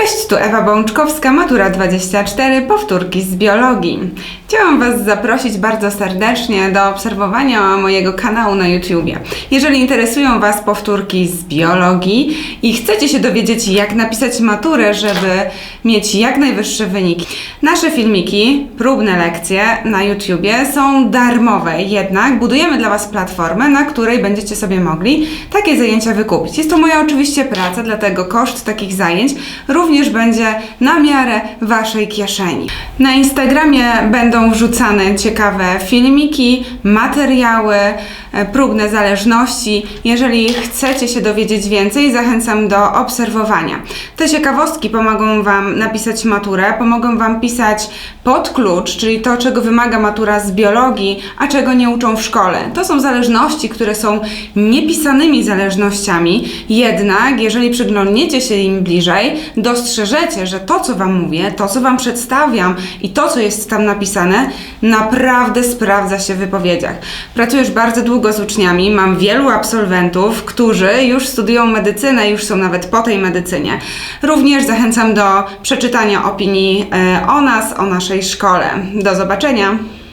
Cześć, tu Ewa Bączkowska, Matura 24, powtórki z biologii. Chciałam Was zaprosić bardzo serdecznie do obserwowania mojego kanału na YouTubie. Jeżeli interesują Was powtórki z biologii i chcecie się dowiedzieć, jak napisać maturę, żeby mieć jak najwyższe wyniki, nasze filmiki, próbne lekcje na YouTubie są darmowe, jednak budujemy dla Was platformę, na której będziecie sobie mogli takie zajęcia wykupić. Jest to moja oczywiście praca, dlatego koszt takich zajęć również będzie na miarę Waszej kieszeni. Na Instagramie będą wrzucane ciekawe filmiki, materiały, e, próbne zależności. Jeżeli chcecie się dowiedzieć więcej, zachęcam do obserwowania. Te ciekawostki pomogą Wam napisać maturę, pomogą Wam pisać pod klucz, czyli to, czego wymaga matura z biologii, a czego nie uczą w szkole. To są zależności, które są niepisanymi zależnościami, jednak jeżeli przyglądniecie się im bliżej, dostrzeżecie, że to, co Wam mówię, to, co Wam przedstawiam i to, co jest tam napisane, naprawdę sprawdza się w wypowiedziach. Pracuję już bardzo długo z uczniami, mam wielu absolwentów, którzy już studiują medycynę, już są nawet po tej medycynie. Również zachęcam do przeczytania opinii e, o nas, o naszej szkole. Do zobaczenia!